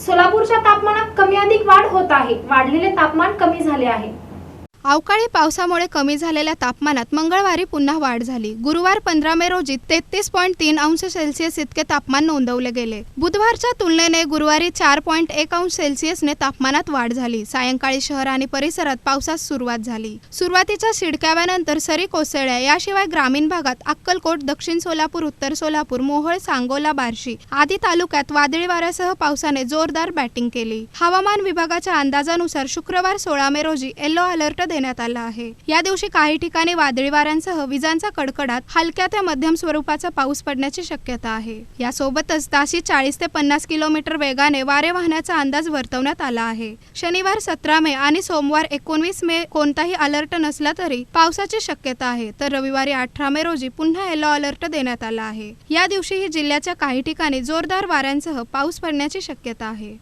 सोलापूरच्या तापमानात कमी अधिक वाढ होत आहे. वाढलेले तापमान कमी झाले आहे. अवकाळी पावसामुळे कमी झालेल्या तापमानात मंगळवारी पुन्हा वाढ झाली. गुरुवार पंधरा मे रोजी तेहतीस पॉईंट तीन अंश सेल्सिअस इतके तापमान नोंदवले गेले. बुधवारच्या तुलनेने गुरुवारी चार पॉईंट एक अंश सेल्सिअसने तापमानात वाढ झाली. सायंकाळी शहर आणि परिसरात पावसास सुरुवात झाली. सुरुवातीच्या शिडक्याव्यानंतर सरी कोसळ्या याशिवाय ग्रामीण भागात अक्कलकोट दक्षिण सोलापूर उत्तर सोलापूर मोहोळ सांगोला बार्शी आदी तालुक्यात वादळी वाऱ्यासह पावसाने जोरदार बॅटिंग केली. हवामान विभागाच्या अंदाजानुसार शुक्रवार सोळा मे रोजी येलो अलर्ट देण्यात आला आहे. या दिवशी काही ठिकाणी वादळी वाऱ्यांसह विजांचा कडकडाट हलक्या ते मध्यम स्वरूपाचा पाऊस पडण्याची शक्यता आहे. यासोबतच ताशी चाळीस ते पन्नास किलोमीटर वेगाने वारे वाहण्याचा अंदाज वर्तवण्यात आला आहे. शनिवार सतरा मे आणि सोमवार एकोणवीस मे कोणताही अलर्ट नसला तरी पावसाची शक्यता आहे. तर रविवारी अठरा मे रोजी पुन्हा येलो अलर्ट देण्यात आला आहे. या दिवशीही जिल्ह्याच्या काही ठिकाणी जोरदार वाऱ्यांसह पाऊस पडण्याची शक्यता आहे.